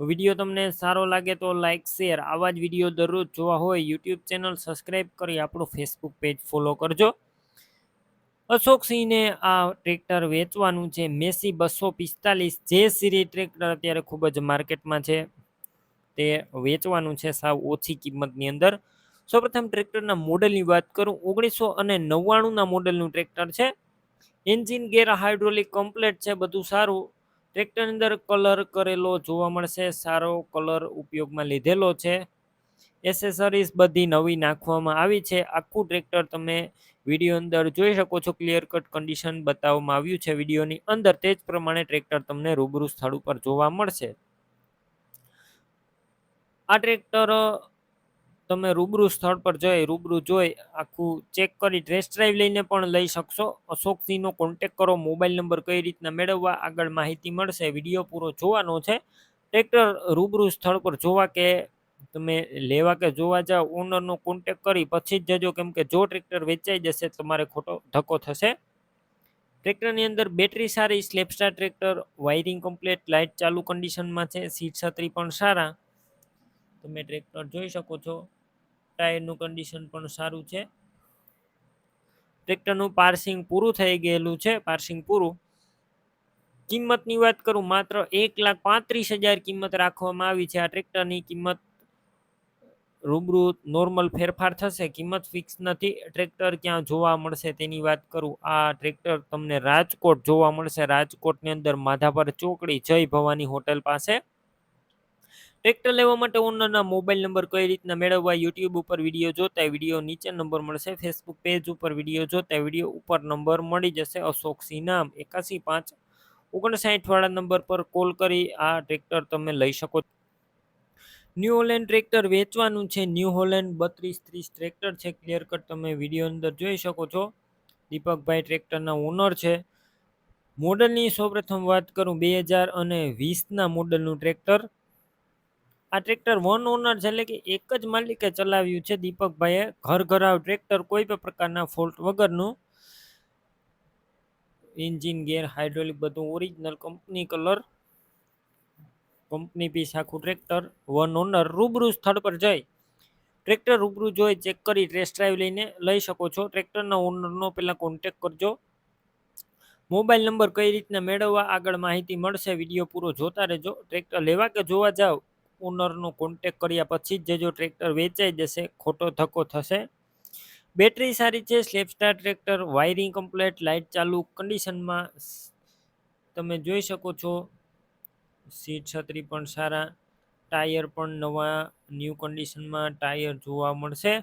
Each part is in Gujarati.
વીડિયો તમને સારો લાગે તો લાઇક શેર આવા જ વીડિયો દરરોજ જોવા હોય યુટ્યુબ ચેનલ સબસ્ક્રાઈબ કરી આપણું ફેસબુક પેજ ફોલો કરજો. અશોકસિંહને આ ટ્રેક્ટર વેચવાનું છે મેસી બસો પિસ્તાલીસ, જે સિરી ટ્રેક્ટર અત્યારે ખૂબ જ માર્કેટમાં છે, તે વેચવાનું છે સાવ ઓછી કિંમતની અંદર. સૌપ્રથમ ટ્રેક્ટરના મોડલની વાત કરું, ઓગણીસો અને નવ્વાણુંના મોડલનું ટ્રેક્ટર છે. એન્જિન ગેર હાઇડ્રોલિક કમ્પ્લેટ છે, બધું સારું. ટ્રેક્ટરની અંદર કલર કરેલો જોવા મળશે. સારો કલર ઉપયોગમાં લીધેલો છે. એસેસરીઝ બધી નવી નાખવામાં આવી છે. આખું ટ્રેક્ટર તમે વીડિયો અંદર જોઈ શકો છો. ક્લિયર કટ કન્ડિશન બતાવવામાં આવ્યું છે વિડીયોની અંદર. તે જ પ્રમાણે ટ્રેક્ટર તમને રૂબરૂ સ્થળ ઉપર જોવા મળશે. આ ટ્રેક્ટર તમે રૂબરૂ સ્થળ પર જઈ, રૂબરૂ જોઈ, આખું ચેક કરી ટેસ્ટ ડ્રાઈવ લઈને પણ લઈ શકશો. અશોકસિંહનો કોન્ટેક કરો મોબાઈલ નંબર કઈ રીતના મેળવવા, આગળ માહિતી મળશે વીડિયો પૂરો જોવાનો છે. ટ્રેક્ટર રૂબરૂ સ્થળ પર જોવા કે તમે લેવા કે જોવા જાઓ ઓનરનો કોન્ટેક કરી, પછી જ જજો કેમ કે જો ટ્રેક્ટર વેચાઈ જશે તમારે ખોટો ધક્કો થશે. ટ્રેક્ટરની અંદર બેટરી સારી self starter tractor wiring complete light ચાલુ કન્ડિશનમાં છે સીટ છત્રી પણ સારા. તમે ટ્રેક્ટર જોઈ શકો છો. ટાયરનું કન્ડિશન પણ સારું છે. ટ્રેક્ટરનું પાર્સિંગ પૂરું થઈ ગયેલું છે પાર્સિંગ પૂરું. કિંમતની વાત કરું, માત્ર એક લાખ પાંત્રીસ હજાર કિંમત રાખવામાં આવી છે. આ ટ્રેક્ટરની કિંમત રૂબરૂ નોર્મલ ફેરફાર થશે, કિંમત ફિક્સ નથી. ટ્રેક્ટર ક્યાં જોવા મળશે તેની વાત કરું. આ ટ્રેક્ટર તમને રાજકોટ જોવા મળશે. રાજકોટની અંદર માધાપર ચોકડી જય ભવાની હોટેલ પાસે. ટ્રેક્ટર લેવા માટે ઓનરના મોબાઈલ નંબર કઈ રીતના મેળવવા યુટ્યુબ ઉપર વીડિયો જોતા વીડિયો નીચે નંબર મળશે ફેસબુક પેજ ઉપર વીડિયો જોતા વીડિયો ઉપર નંબર મળી જશે, અશોકસિંહ નામ, એકાસી પાંચ, ઓગણસાઠ વાળા નંબર પર કોલ કરી, આ ટ્રેક્ટર તમે લઈ શકો. ન્યૂ હોલેન્ડ ટ્રેક્ટર વેચવાનું છે ન્યૂ હોલેન્ડ બત્રીસ ત્રીસ ટ્રેક્ટર છે ક્લિયર કટ તમે વીડિયો અંદર જોઈ શકો છો. દીપકભાઈ ટ્રેક્ટરના ઓનર છે. મોડલની સૌપ્રથમ વાત કરું, બે હજાર અને વીસના મોડલનું ટ્રેક્ટર આ ટ્રેક્ટર વન ઓનર છે એટલે કે એક જ માલિકે ચલાવ્યું છે દીપકભાઈએ. ઘર ઘરાવ ટ્રેક્ટર કોઈ પણ પ્રકારના ફોલ્ટ વગરનું. એન્જિન, ગેર, હાઇડ્રોલિક બધું original company colour. Company piece આખું ટ્રેક્ટર વન ઓનર રૂબરૂ સ્થળ પર જઈ. ટ્રેક્ટર રૂબરૂ જોઈ ચેક કરી ટેસ્ટ ડ્રાઈવ લઈને લઈ શકો છો. ટ્રેક્ટરના ઓનરનો પહેલાં કોન્ટેક કરજો. મોબાઈલ નંબર કઈ રીતના મેળવવા આગળ માહિતી મળશે વીડિયો પૂરો જોતા રહેજો. ટ્રેક્ટર લેવા કે જોવા જાઓ ઓનરનો કોન્ટેક કર્યા પછી જ જો ટ્રેક્ટર વેચાઈ જશે, ખોટો ધક્કો થશે. બેટરી સારી છે self starter tractor wiring complete light ચાલુ કન્ડિશનમાં તમે જોઈ શકો છો. સીટ છત્રી પણ સારા, ટાયર પણ નવા ન્યૂ કન્ડિશનમાં ટાયર જોવા મળશે.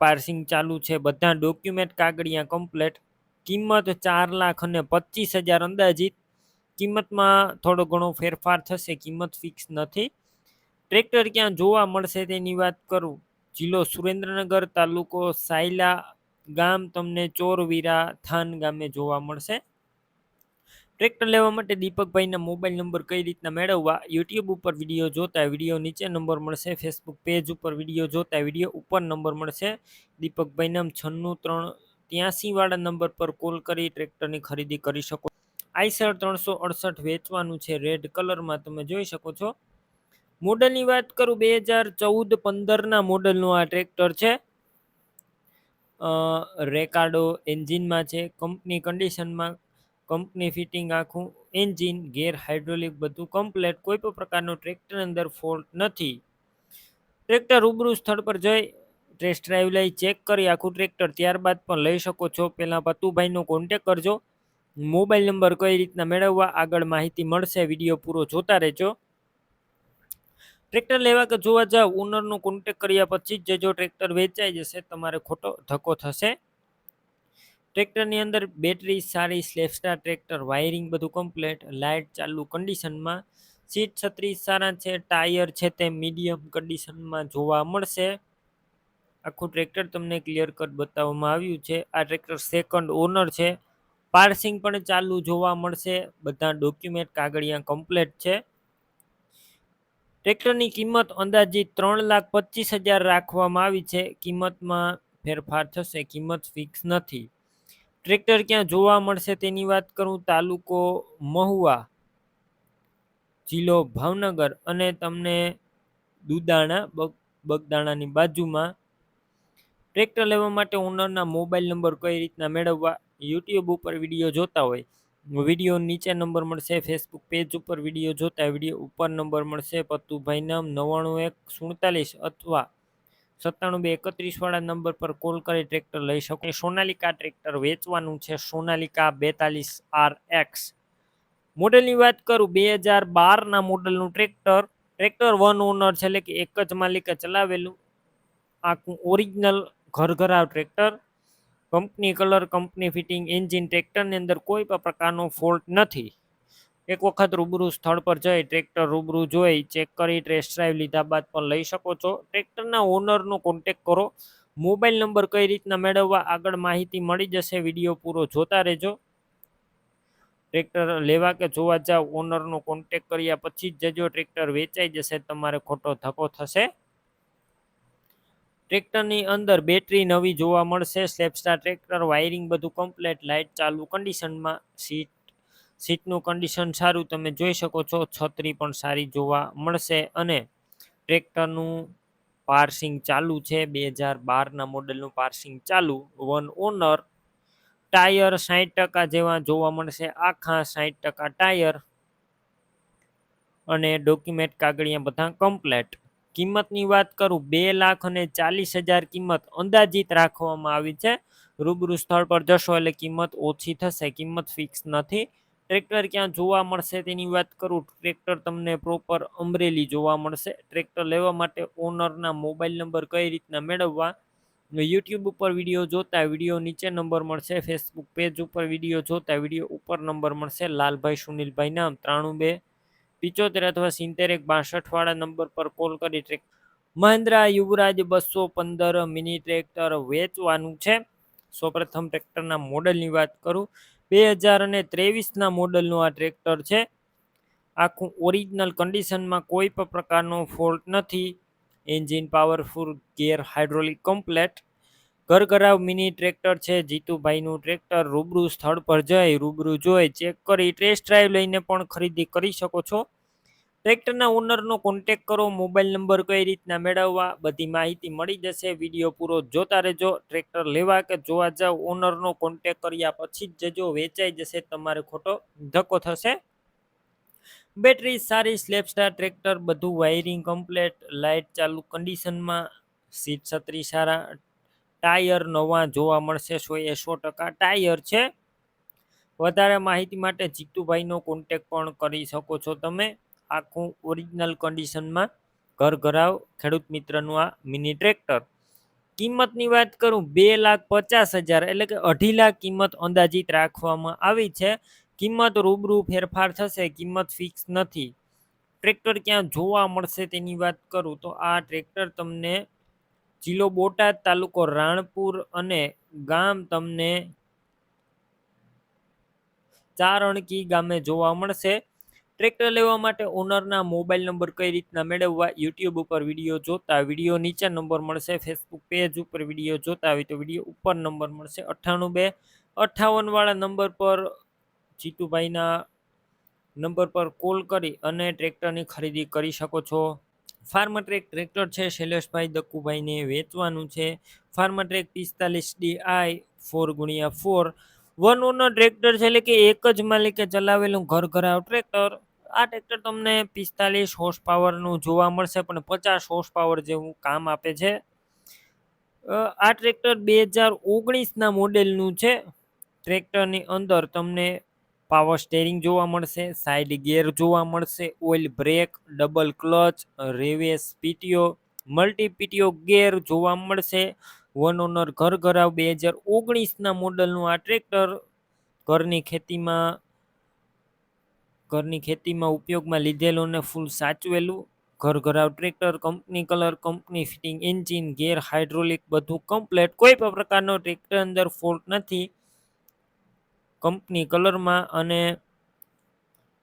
પાર્સિંગ ચાલુ છે, બધા ડોક્યુમેન્ટ કાગળિયા કમ્પ્લેટ કિંમત ચાર લાખ અને પચીસ હજાર અંદાજિત. કિંમતમાં થોડો ઘણો ફેરફાર થશે, કિંમત ફિક્સ નથી. ટ્રેક્ટર ક્યાં જોવા મળશે તેની વાત કરું. જિલ્લો સુરેન્દ્રનગર તાલુકો સાયલા ગામ તમને ચોરવીરા થાન ગામે જોવા મળશે. ટ્રેક્ટર લેવા માટે દીપકભાઈના મોબાઈલ નંબર કઈ રીતના મેળવવા? યુટ્યુબ ઉપર વીડિયો જોતા વીડિયો નીચે નંબર મળશે. ફેસબુક પેજ ઉપર વીડિયો જોતા વીડિયો ઉપર નંબર મળશે. દીપકભાઈના છન્નું ત્રણ ત્યાંસી વાળા નંબર પર કોલ કરી ટ્રેક્ટરની ખરીદી કરી શકો આઈસર ત્રણસો અડસઠ વેચવાનું છે રેડ કલરમાં તમે જોઈ શકો છો. મોડલની વાત કરું, બે હજાર ચૌદ પંદરના મોડલનું આ ટ્રેક્ટર છે. રેકાર્ડો એન્જિનમાં છે. કંપની કન્ડિશનમાં કંપની ફિટિંગ આખું એન્જિન, ગેર હાઇડ્રોલિક બધું કમ્પ્લેટ કોઈ પણ પ્રકારનો ટ્રેક્ટર અંદર ફોલ્ટ નથી. ટ્રેક્ટર રૂબરૂ સ્થળ પર જઈ ટેસ્ટ ડ્રાઈવ લઈ ચેક કરી આખું ટ્રેક્ટર ત્યારબાદ પણ લઈ શકો છો. પહેલાં પતુભાઈનો કોન્ટેક કરજો. મોબાઈલ નંબર કઈ રીતના મેળવવા આગળ માહિતી મળશે, વીડિયો પૂરો જોતા રહેજો. ટ્રેક્ટર લેવા કે જોવા જાવ ઓનરનો કોન્ટેક કર્યા પછી જ જો ટ્રેક્ટર વેચાઈ જશે, તમારે ખોટો ધક્કો થશે. ટ્રેક્ટરની અંદર બેટરી સારી સ્લેપસ્ટાર ટ્રેક્ટર વાયરિંગ બધું કમ્પ્લેટ લાઇટ ચાલુ કન્ડિશનમાં સીટ છત્રીસ સારા છે ટાયર છે તે મીડિયમ કન્ડિશનમાં જોવા મળશે. આખું ટ્રેક્ટર તમને ક્લિયર કટ બતાવવામાં આવ્યું છે. આ ટ્રેક્ટર સેકન્ડ ઓનર છે. પાર્સિંગ પણ ચાલુ જોવા મળશે. બધા ડોક્યુમેન્ટ કાગળિયા કમ્પ્લેટ છે. ટ્રેક્ટરની કિંમત અંદાજિત ત્રણ લાખ પચીસ હજાર રાખવામાં આવી છે. કિંમતમાં ફેરફાર થશે, કિંમત ફિક્સ નથી. ટ્રેક્ટર ક્યાં જોવા મળશે તેની વાત કરું? તાલુકો મહુવા જિલ્લો ભાવનગર અને તમને દુદાણા, બગ, બગદાણાની બાજુમાં. ટ્રેક્ટર લેવા માટે ઓનરના મોબાઈલ નંબર કઈ રીતના મેળવવા? યુટ્યુબ ઉપર વીડિયો જોતા હોય વીડિયો નીચે નંબર મળશે ફેસબુક પેજ ઉપર વીડિયો જોતા વીડિયો ઉપર નંબર મળશે, પતુભાઈ નામ નવ્વાણું એક સુડતાલીસ અથવા સત્તાણું બે એકત્રીસવાળા નંબર પર કોલ કરી ટ્રેક્ટર લઈ શકો. સોનાલિકા ટ્રેક્ટર વેચવાનું છે, સોનાલિકા બેતાલીસ આર એક્સ મોડેલની વાત કરું, બે હજાર બારના મોડલનું ટ્રેક્ટર ટ્રેક્ટર વન ઓનર છે, એટલે કે એક જ માલિકે ચલાવેલું આખું ઓરિજિનલ ઘર ઘરાવ tractor company colour, company fitting, engine, ટ્રેક્ટરની અંદર કોઈ પણ પ્રકારનો ફોલ્ટ નથી. એક વખત રૂબરૂ સ્થળ પર જઈ ટ્રેક્ટર રૂબરૂ જોઈ, ચેક કરી, ટેસ્ટ ડ્રાઈવ લીધા બાદ પણ લઈ શકો છો. ટ્રેક્ટરના ઓનરનો કોન્ટેક કરો. મોબાઈલ નંબર કઈ રીતના મેળવવા આગળ માહિતી મળી જશે, વીડિયો પૂરો જોતા રહેજો. ટ્રેક્ટર લેવા કે જોવા જાવ, ઓનરનો કોન્ટેક કર્યા પછી જ જજો, ટ્રેક્ટર વેચાઈ જશે, તમારે ખોટો ધક્કો થશે. ટ્રેક્ટરની અંદર બેટરી નવી જોવા મળશે. સ્લેપસ્ટાર ટ્રેક્ટર વાયરિંગ બધું કમ્પ્લેટ લાઇટ ચાલુ કન્ડિશનમાં સીટ સીટનું કન્ડિશન સારું, તમે જોઈ શકો છો, છત્રી પણ સારી જોવા મળશે અને ટ્રેક્ટરનું પાર્સિંગ ચાલુ છે. બે હજાર બારના મોડલનું પાર્સિંગ ચાલુ. વન ઓનર, ટાયર સાઠ ટકા જેવા જોવા મળશે. આખા સાઠ ટકા ટાયર અને ડોક્યુમેન્ટ કાગળિયા બધા કમ્પ્લેટ કિંમતની વાત કરું, બે લાખ અને ચાલીસ હજાર કિંમત અંદાજિત રાખવામાં આવી છે. રૂબરૂ સ્થળ પર જશો એટલે કિંમત ઓછી થશે, કિંમત ફિક્સ નથી. ટ્રેક્ટર ક્યાં જોવા મળશે તેની વાત કરું, ટ્રેક્ટર તમને પ્રોપર અમરેલી જોવા મળશે. ટ્રેક્ટર લેવા માટે ઓનરના મોબાઈલ નંબર કઈ રીતના મેળવવા? યુટ્યુબ ઉપર વીડિયો જોતા વીડિયો નીચે નંબર મળશે ફેસબુક પેજ ઉપર વીડિયો જોતા વીડિયો ઉપર નંબર મળશે. લાલભાઈ, સુનિલભાઈ નામ, ત્રાણું બે પિચોતેર અથવા સિત્તેર એક બાસઠ વાળા નંબર પર કોલ કરી ટ્રેક. મહિન્દ્રા યુવરાજ બસો પંદર મિની ટ્રેક્ટર વેચવાનું છે. સૌપ્રથમ ટ્રેક્ટરના મોડલની વાત કરું. બે હજાર અને ત્રેવીસના મોડલનું આ ટ્રેક્ટર છે. આખું ઓરિજિનલ કન્ડિશનમાં કોઈ પણ પ્રકારનો ફોલ્ટ નથી. Engine powerful gear hydraulic complete. ઘરઘરાવ mini tractor છે, જીતુભાઈનું ટ્રેક્ટર રૂબરૂ સ્થળ પર જઈ રૂબરૂ જોઈ ચેક કરી ટેસ્ટ ડ્રાઈવ લઈને પણ ખરીદી કરી શકો છો. ટ્રેક્ટરના ઓનરનો કોન્ટેક કરો, મોબાઈલ નંબર કઈ રીતના મેળવવા, બધી માહિતી મળી જશે. વીડિયો પૂરો જોતા રહેજો, ટ્રેક્ટર લેવા કે જોવા જાવ, ઓનરનો કોન્ટેક કર્યા પછી જ જજો, વેચાઈ જશે, તમારે ખોટો ધક્કો થશે. બેટરી સારી સ્લેપસ્ટાર ટ્રેક્ટર, બધું વાયરિંગ કમ્પ્લેટ લાઇટ ચાલુ, કન્ડિશનમાં સીટ છત્રી સારા ટાયર નવા જોવા મળશે, સો એ સો ટકા ટાયર છે. વધારે માહિતી માટે જીતુભાઈનો કોન્ટેક પણ કરી શકો છો તમે. આખું ઓરિજિનલ કન્ડિશનમાં ઘર ઘરાવ ખેડૂત મિત્રનું આ મિની ટ્રેક્ટર કિંમતની વાત કરું, બે લાખ પચાસ હજાર એટલે કે અઢી લાખ કિંમત અંદાજિત રાખવામાં આવી છે. કિંમત રૂબરૂ ફેરફાર થશે, કિંમત ફિક્સ નથી. ટ્રેક્ટર ક્યાં જોવા મળશે તેની વાત કરું તો આ ટ્રેક્ટર તમને જિલ્લો બોટાદ તાલુકો રાણપુર અને ગામ તમને ચારણકી ગામે જોવા મળશે. ટ્રેક્ટર લેવા માટે ઓનરના મોબાઈલ નંબર કઈ રીતના મેળવવા યુટ્યુબ ઉપર વીડિયો જોતા વીડિયો નીચે નંબર મળશે. ફેસબુક પેજ ઉપર વીડિયો જોતા હોય તો વીડિયો ઉપર નંબર મળશે. અઠ્ઠાણું બે અઠ્ઠાવનવાળા નંબર પર જીતુભાઈના નંબર પર કોલ કરી અને ટ્રેક્ટરની ખરીદી કરી શકો છો. ફાર્મટ્રેક ટ્રેક્ટર છે, શૈલેષભાઈ દક્કુભાઈને વેચવાનું છે. ફાર્મટ્રેક પિસ્તાલીસ ડી આઈ ફોર ગુણ્યા ફોર. વન ઓનર ટ્રેક્ટર છે, એટલે કે એક જ માલિકે ચલાવેલું ઘર ઘરાવ ટ્રેક્ટર. આ ટ્રેક્ટર તમને પિસ્તાલીસ હોર્સ પાવરનું જોવા મળશે, પણ પચાસ હોર્સ પાવર જેવું કામ આપે છે. આ ટ્રેક્ટર બે હજાર ઓગણીસના મોડેલનું છે. ટ્રેક્ટરની અંદર તમને પાવર સ્ટેરિંગ જોવા મળશે સાઇડ ગિયર જોવા મળશે oil brake double clutch reverse PTO multi PTO gear જોવા મળશે. વન ઓનર ઘર ઘરાવ બે હજાર ઓગણીસના મોડલનું આ ટ્રેક્ટર ઘરની ખેતીમાં ઘરની ખેતીમાં ઉપયોગમાં લીધેલું ને ફૂલ સાચવેલું. ઘર ઘરાવ tractor company colour company fitting engine gear hydraulic બધું કમ્પ્લેટ કોઈ પણ પ્રકારનો ટ્રેક્ટર અંદર ફોલ્ટ નથી. કંપની કલરમાં અને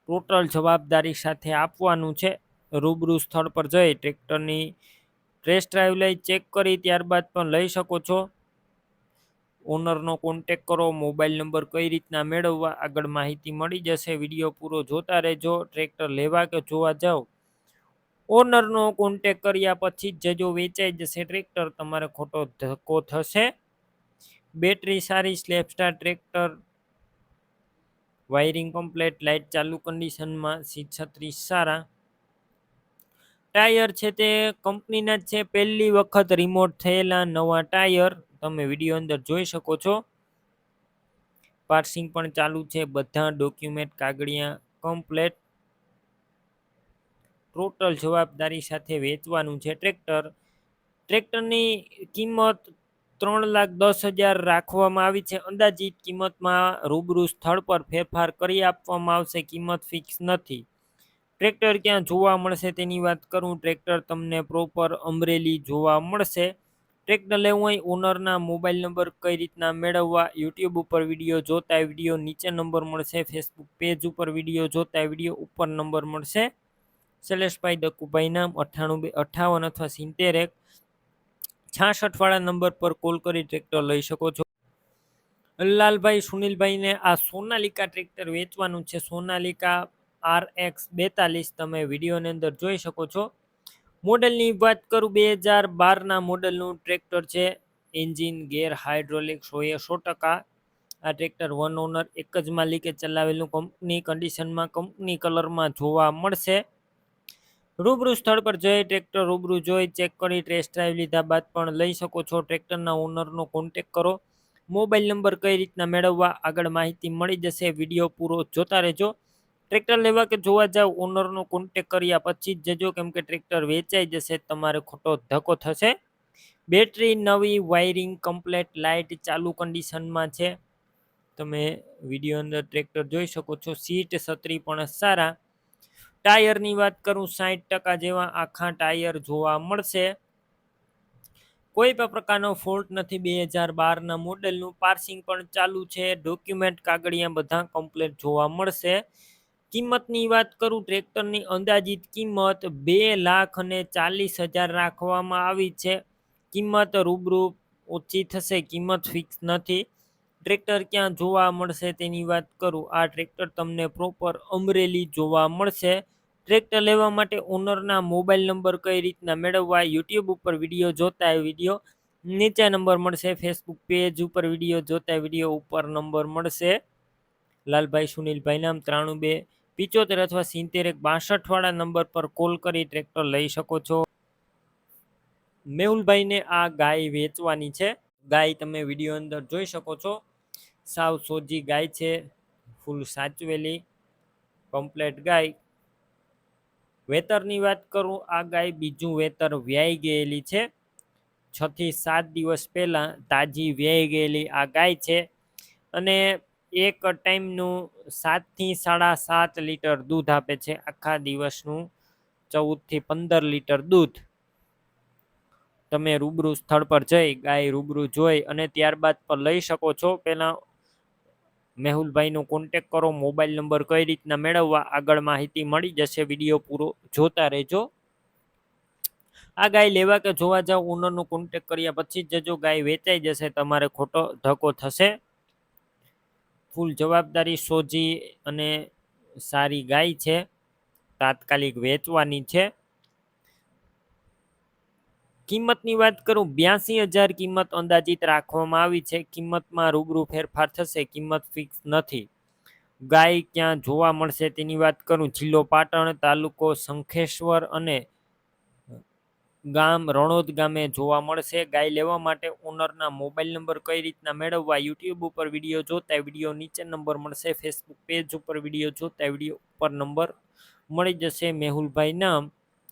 ટોટલ જવાબદારી સાથે આપવાનું છે. રૂબરૂ સ્થળ પર જઈ ટ્રેક્ટરની ટેસ્ટ ડ્રાઈવ લઈ ચેક કરી ત્યારબાદ પણ લઈ શકો છો. ઓનરનો કોન્ટેક કરો, મોબાઈલ નંબર કઈ રીતના મેળવવા, આગળ માહિતી મળી જશે. વીડિયો પૂરો જોતા રહેજો, ટ્રેક્ટર લેવા કે જોવા જાઓ. ઓનરનો કોન્ટેક કર્યા પછી જ જજો વેચાઈ જશે ટ્રેક્ટર, તમારે ખોટો ધક્કો થશે. બેટરી સારી self starter tractor wiring complete, light ચાલુ કન્ડિશનમાં સી છત્રીસ સારા. ટાયર છે તે કંપનીના જ છે. પહેલી વખત રિમોટ થયેલા નવા ટાયર તમે વીડિયો અંદર જોઈ શકો છો. પાર્સિંગ પણ ચાલુ છે. બધા ડોક્યુમેન્ટ કાગળિયા કમ્પ્લેટ. ટોટલ જવાબદારી સાથે વેચવાનું છે ટ્રેક્ટર. ટ્રેક્ટરની કિંમત ત્રણ લાખ દસ હજાર રાખવામાં આવી છે. અંદાજિત કિંમતમાં રૂબરૂ સ્થળ પર ફેરફાર કરી આપવામાં આવશે. કિંમત ફિક્સ નથી. ટ્રેક્ટર ક્યાં જોવા મળશે તેની વાત કરું. ટ્રેક્ટર તમને પ્રોપર અમરેલી જોવા મળશે. ટ્રેક્ટર લેવું હોય ઓનરના મોબાઈલ નંબર કઈ રીતના મેળવવા, યુટ્યુબ ઉપર વીડિયો જોતા વીડિયો નીચે નંબર મળશે. ફેસબુક પેજ ઉપર વીડિયો જોતા વીડિયો ઉપર નંબર મળશે. શૈલેષભાઈ દકુભાઈ નામ અઠ્ઠાણું બે અઠ્ઠાવન અથવા સિત્તેર એક છાસઠ વાળા નંબર પર કોલ કરી ટ્રેક્ટર લઈ શકો છો. લાલભાઈ સુનિલભાઈને આ સોનાલિકા ટ્રેક્ટર વેચવાનું છે. સોનાલિકા આર એક્સ બેતાલીસ તમે વિડીયોની અંદર જોઈ શકો છો. મોડલની વાત કરું, બે હજાર બારના મોડલનું ટ્રેક્ટર છે. એન્જિન, ગેર હાઇડ્રોલિક, સોએ સો ટકા. આ ટ્રેક્ટર વન ઓનર, એક જ માલિકે ચલાવેલું. કંપની કન્ડિશનમાં કંપની કલરમાં જોવા મળશે. રૂબરૂ સ્થળ પર જઈ ટ્રેક્ટર રૂબરૂ જોઈ ચેક કરી ટેસ્ટ ડ્રાઈવ લીધા બાદ પણ લઈ શકો છો. ટ્રેક્ટરના ઓનરનો કોન્ટેક કરો. મોબાઈલ નંબર કઈ રીતના મેળવવા આગળ માહિતી મળી જશે. વીડિયો પૂરો જોતા રહેજો. ટ્રેક્ટર લેવા કે જોવા જાવ ઓનરનો કોન્ટેક કર્યા પછી જ જજો. કેમ કે ટ્રેક્ટર વેચાઈ જશે, તમારે ખોટો ધક્કો થશે. બેટરી નવી વાયરિંગ કમ્પ્લેટ લાઇટ ચાલુ કન્ડિશનમાં છે. તમે વીડિયો અંદર ટ્રેક્ટર જોઈ શકો છો. સીટ છત્રી પણ સારા. ટાયરની વાત કરું સાઠ ટકા જેવા આખા ટાયર જોવા મળશે. કોઈ પણ પ્રકારનો ફોલ્ટ નથી. બે હજાર બારના મોડેલનું પાર્સિંગ પણ ચાલુ છે. ડોક્યુમેન્ટ કાગળિયા બધા કમ્પ્લેટ જોવા મળશે. કિંમતની વાત કરું, ટ્રેક્ટરની અંદાજિત કિંમત બે લાખ અને ચાલીસ હજાર રાખવામાં આવી છે. કિંમત રૂબરૂ ઓછી થશે, કિંમત ફિક્સ નથી. ટ્રેક્ટર ક્યાં જોવા મળશે તેની વાત કરું. આ ટ્રેક્ટર તમને પ્રોપર અમરેલી જોવા મળશે. ટ્રેક્ટર લેવા માટે ઓનરના મોબાઈલ નંબર કઈ રીતના મેળવવા યુટ્યુબ ઉપર વીડિયો જોતા વીડિયો નીચે નંબર મળશે ફેસબુક પેજ ઉપર વીડિયો જોતા વીડિયો ઉપર નંબર મળશે. લાલભાઈ સુનિલભાઈ નામ ત્રાણું બે પિચોતેર અથવા સિત્તેર એક બાસઠવાળા નંબર પર કોલ કરી ટ્રેક્ટર લઈ શકો છો. મેહુલભાઈને આ ગાય વેચવાની છે. ગાય તમે વીડિયો અંદર જોઈ શકો છો. સાવ સોજી ગાય છે, ફૂલ સાચવેલી કમ્પ્લેટ ગાય. વેતરની વાત કરું, આ ગાય બીજું વેતર વ્યાઈ ગયેલી છે. છ થી સાત દિવસ પહેલાં તાજી વ્યાઈ ગયેલી આ ગાય છે અને એક ટાઈમનું સાતથી સાડા સાત લીટર દૂધ આપે છે. આખા દિવસનું ચૌદથી પંદર લીટર દૂધ. તમે રૂબરૂ સ્થળ પર જઈ, ગાય રૂબરૂ જોઈ અને ત્યારબાદ પર લઈ શકો છો. પહેલાં મેહુલભાઈનો કોન્ટેક કરો મોબાઈલ નંબર કઈ રીતના મેળવવા, આગળ માહિતી મળી જશે વીડિયો પૂરો જોતા રહેજો. આ ગાય લેવા કે જોવા જાવ ઓનરનો કોન્ટેક કર્યા પછી જ જજો ગાય વેચાઈ જશે, તમારે ખોટો ધક્કો થશે. ફૂલ જવાબદારી સોજી અને સારી ગાય છે, તાત્કાલિક વેચવાની છે. કિંમતની વાત કરું, બ્યાસી હજાર કિંમત અંદાજિત રાખવામાં આવી છે. કિંમતમાં રૂબરૂ ફેરફાર થશે, કિંમત ફિક્સ નથી. ગાય ક્યાં જોવા મળશે તેની વાત કરું. જિલ્લો પાટણ, તાલુકો શંખેશ્વર અને ગામ રણોદ ગામે જોવા મળશે. ગાય લેવા માટે ઓનરના મોબાઈલ નંબર કઈ રીતના મેળવવા, યુટ્યુબ ઉપર વીડિયો જોતા વીડિયો નીચે નંબર મળશે. ફેસબુક પેજ ઉપર વીડિયો જોતા વીડિયો ઉપર નંબર મળી જશે. મેહુલભાઈ નામ